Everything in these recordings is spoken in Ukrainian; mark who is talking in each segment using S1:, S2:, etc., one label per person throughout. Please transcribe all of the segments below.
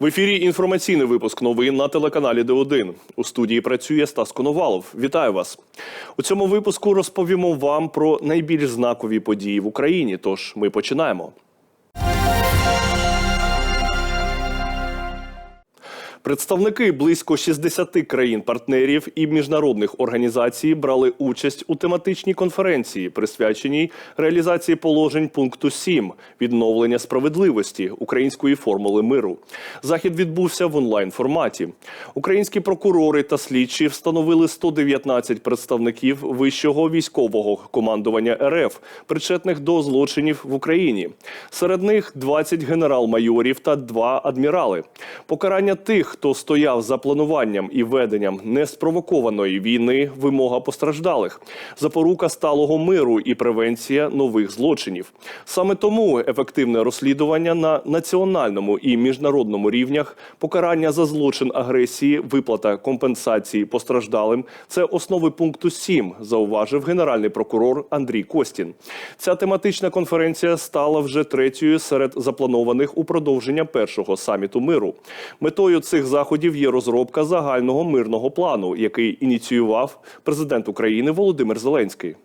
S1: В ефірі інформаційний випуск новин на телеканалі Д1. У студії працює Стас Коновалов. Вітаю вас. У цьому випуску розповімо вам про найбільш знакові події в Україні. Тож ми починаємо. Представники близько 60 країн-партнерів і міжнародних організацій брали участь у тематичній конференції, присвяченій реалізації положень пункту 7 відновлення справедливості української формули миру. Захід відбувся в онлайн форматі. Українські прокурори та слідчі встановили 119 представників вищого військового командування РФ, причетних до злочинів в Україні. Серед них 20 генерал-майорів та 2 адмірали. Покарання тих, хто стояв за плануванням і веденням неспровокованої війни, вимога постраждалих, запорука сталого миру і превенція нових злочинів. Саме тому ефективне розслідування на національному і міжнародному рівнях, покарання за злочин агресії, виплата компенсації постраждалим це основи пункту 7, зауважив генеральний прокурор Андрій Костін. Ця тематична конференція стала вже третьою серед запланованих у продовження першого саміту миру. Метою цих заходів є розробка загального мирного плану, який ініціював президент України Володимир Зеленський.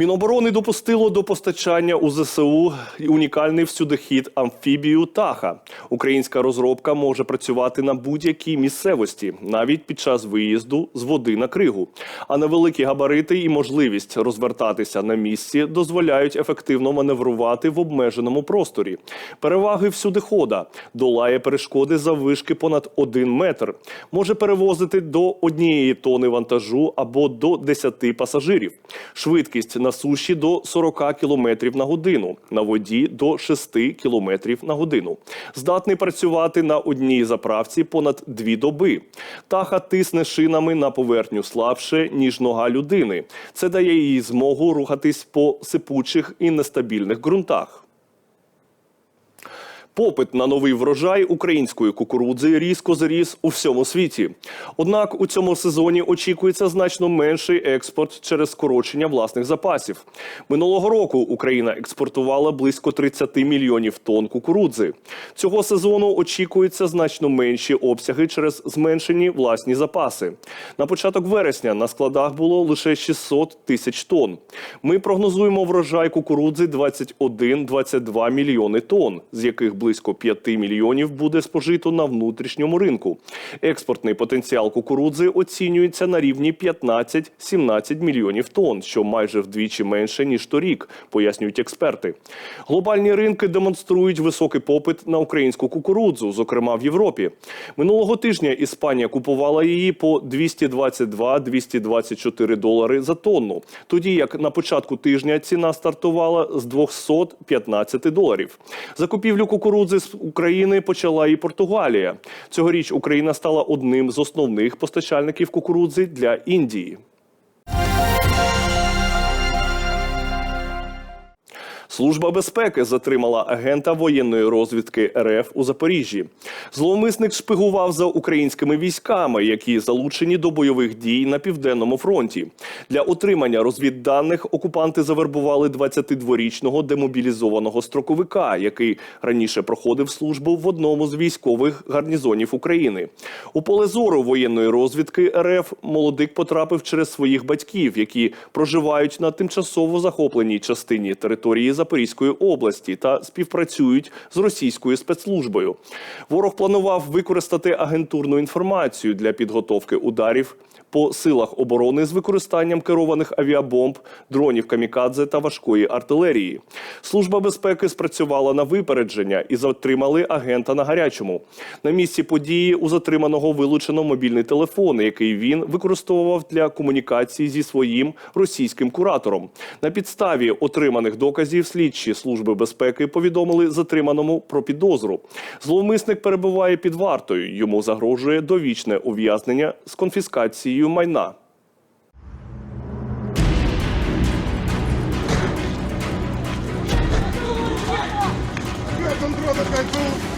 S1: Міноборони допустило до постачання у ЗСУ унікальний всюдихід амфібію Таха. Українська розробка може працювати на будь-якій місцевості, навіть під час виїзду з води на кригу. А невеликі габарити і можливість розвертатися на місці дозволяють ефективно маневрувати в обмеженому просторі. Переваги всюдихода долає перешкоди заввишки понад 1 метр, може перевозити до однієї тони вантажу або до 10 пасажирів. Швидкість на суші до 40 км на годину, на воді до 6 км на годину. Здатний працювати на одній заправці понад дві доби. Таха тисне шинами на поверхню слабше, ніж нога людини. Це дає їй змогу рухатись по сипучих і нестабільних ґрунтах. Попит на новий врожай української кукурудзи різко зріс у всьому світі. Однак у цьому сезоні очікується значно менший експорт через скорочення власних запасів. Минулого року Україна експортувала близько 30 мільйонів тонн кукурудзи. Цього сезону очікуються значно менші обсяги через зменшені власні запаси. На початок вересня на складах було лише 600 тисяч тонн. Ми прогнозуємо врожай кукурудзи 21-22 мільйони тонн, з яких близько 5 мільйонів буде спожито на внутрішньому ринку. Експортний потенціал кукурудзи оцінюється на рівні 15-17 мільйонів тонн, що майже вдвічі менше ніж торік, пояснюють експерти. Глобальні ринки демонструють високий попит на українську кукурудзу, зокрема в Європі. Минулого тижня Іспанія купувала її по 222-224 долари за тонну, тоді як на початку тижня ціна стартувала з 215 доларів. Закупівлю кукурудзи з України почала і Португалія. Цьогоріч Україна стала одним з основних постачальників кукурудзи для Індії. Служба безпеки затримала агента воєнної розвідки РФ у Запоріжжі. Зловмисник шпигував за українськими військами, які залучені до бойових дій на південному фронті. Для отримання розвідданих окупанти завербували 22-річного демобілізованого строковика, який раніше проходив службу в одному з військових гарнізонів України. У поле зору воєнної розвідки РФ молодик потрапив через своїх батьків, які проживають на тимчасово захопленій частині території Запорізької області та співпрацюють з російською спецслужбою. Ворог планував використати агентурну інформацію для підготовки ударів по силах оборони з використанням керованих авіабомб, дронів камікадзе та важкої артилерії. Служба безпеки спрацювала на випередження і затримали агента на гарячому. На місці події у затриманого вилучено мобільний телефон, який він використовував для комунікації зі своїм російським куратором. На підставі отриманих доказів слідчі служби безпеки повідомили затриманому про підозру. Зловмисник перебуває під вартою. Йому загрожує довічне ув'язнення з конфіскацією крадію майна. Контроль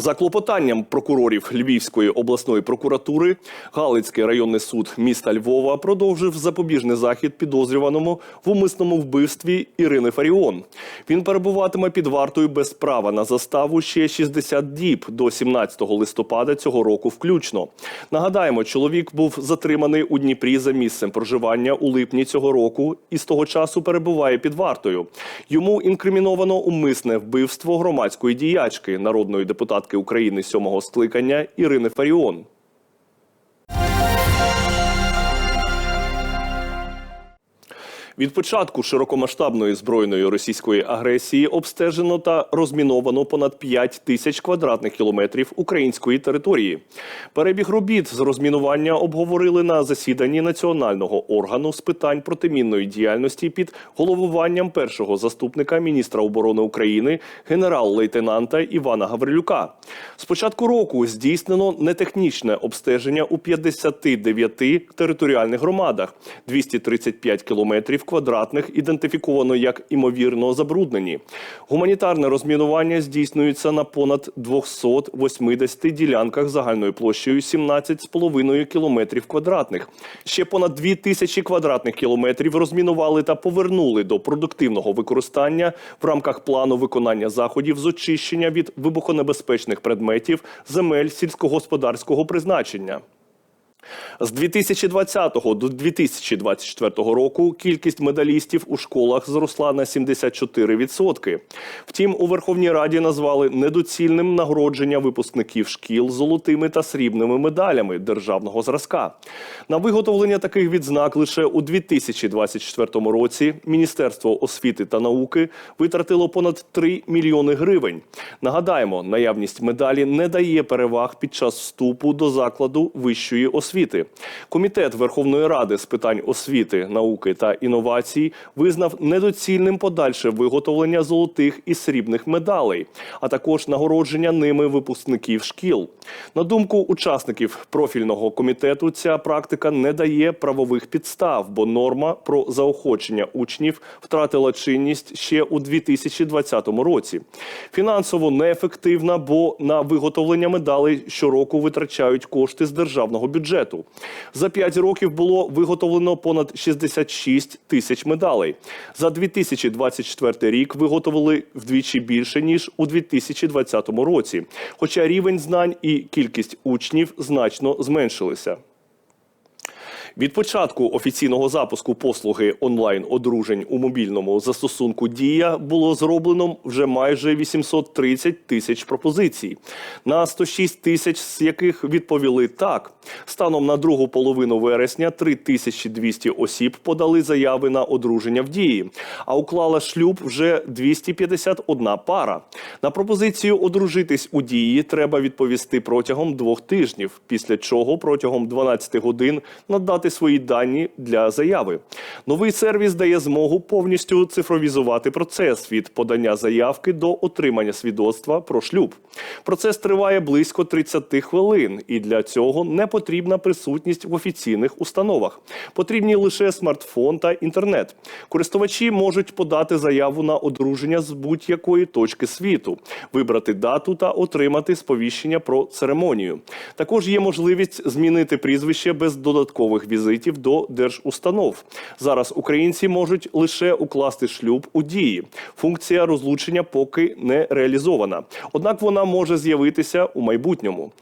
S1: За клопотанням прокурорів Львівської обласної прокуратури Галицький районний суд міста Львова продовжив запобіжний захід підозрюваному в умисному вбивстві Ірини Фаріон. Він перебуватиме під вартою без права на заставу ще 60 діб до 17 листопада цього року включно. Нагадаємо, чоловік був затриманий у Дніпрі за місцем проживання у липні цього року і з того часу перебуває під вартою. Йому інкриміновано умисне вбивство громадської діячки народної депутатки України сьомого скликання Ірини Фаріон. Від початку широкомасштабної збройної російської агресії обстежено та розміновано понад 5 тисяч квадратних кілометрів української території. Перебіг робіт з розмінування обговорили на засіданні національного органу з питань протимінної діяльності під головуванням першого заступника міністра оборони України генерал-лейтенанта Івана Гаврилюка. З початку року здійснено нетехнічне обстеження у 59 територіальних громадах, 235 кілометрів квадратних ідентифіковано як імовірно забруднені. Гуманітарне розмінування здійснюється на понад 280 ділянках загальною площею 17,5 кілометрів квадратних. Ще понад 2 тисячі квадратних кілометрів розмінували та повернули до продуктивного використання в рамках плану виконання заходів з очищення від вибухонебезпечних предметів земель сільськогосподарського призначення. З 2020 до 2024 року кількість медалістів у школах зросла на 74%. Втім, у Верховній Раді назвали недоцільним нагородження випускників шкіл золотими та срібними медалями державного зразка. На виготовлення таких відзнак лише у 2024 році Міністерство освіти та науки витратило понад 3 мільйони гривень. Нагадаємо, наявність медалі не дає переваг під час вступу до закладу вищої освіти. Комітет Верховної Ради з питань освіти, науки та інновацій визнав недоцільним подальше виготовлення золотих і срібних медалей, а також нагородження ними випускників шкіл. На думку учасників профільного комітету, ця практика не дає правових підстав, бо норма про заохочення учнів втратила чинність ще у 2020 році. Фінансово неефективна, бо на виготовлення медалей щороку витрачають кошти з державного бюджету. За 5 років було виготовлено понад 66 тисяч медалей. За 2024 рік виготовили вдвічі більше ніж у 2020 році. Хоча рівень знань і кількість учнів значно зменшилися. Від початку офіційного запуску послуги онлайн одружень у мобільному застосунку Дія було зроблено вже майже 830 тисяч пропозицій, на 106 тисяч з яких відповіли так. Станом на другу половину вересня 3200 осіб подали заяви на одруження в дії, а уклала шлюб вже 251 пара. На пропозицію одружитись у дії треба відповісти протягом двох тижнів, після чого протягом 12 годин надати свої дані для заяви. Новий сервіс дає змогу повністю цифровізувати процес від подання заявки до отримання свідоцтва про шлюб. Процес триває близько 30 хвилин, і для цього не потрібна присутність в офіційних установах. Потрібні лише смартфон та інтернет. Користувачі можуть подати заяву на одруження з будь-якої точки світу, вибрати дату та отримати сповіщення про церемонію. Також є можливість змінити прізвище без додаткових візитів до держустанов. Зараз українці можуть лише укласти шлюб у дії. Функція розлучення поки не реалізована. Однак вона може з'явитися у майбутньому.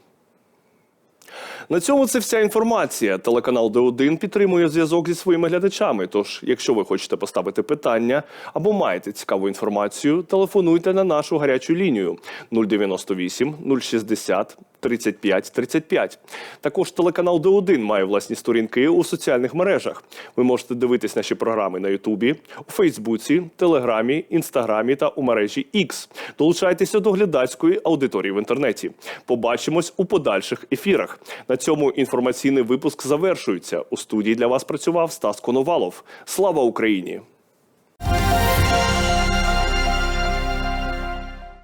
S1: На цьому це вся інформація. Телеканал Д1 підтримує зв'язок зі своїми глядачами. Тож, якщо ви хочете поставити питання або маєте цікаву інформацію, телефонуйте на нашу гарячу лінію 098 060 35 35. Також телеканал Д1 має власні сторінки у соціальних мережах. Ви можете дивитись наші програми на Ютубі, у Фейсбуці, Телеграмі, Інстаграмі та у мережі X. Долучайтеся до глядацької аудиторії в інтернеті. Побачимось у подальших ефірах. На цьому інформаційний випуск завершується. У студії для вас працював Стас Коновалов. Слава Україні!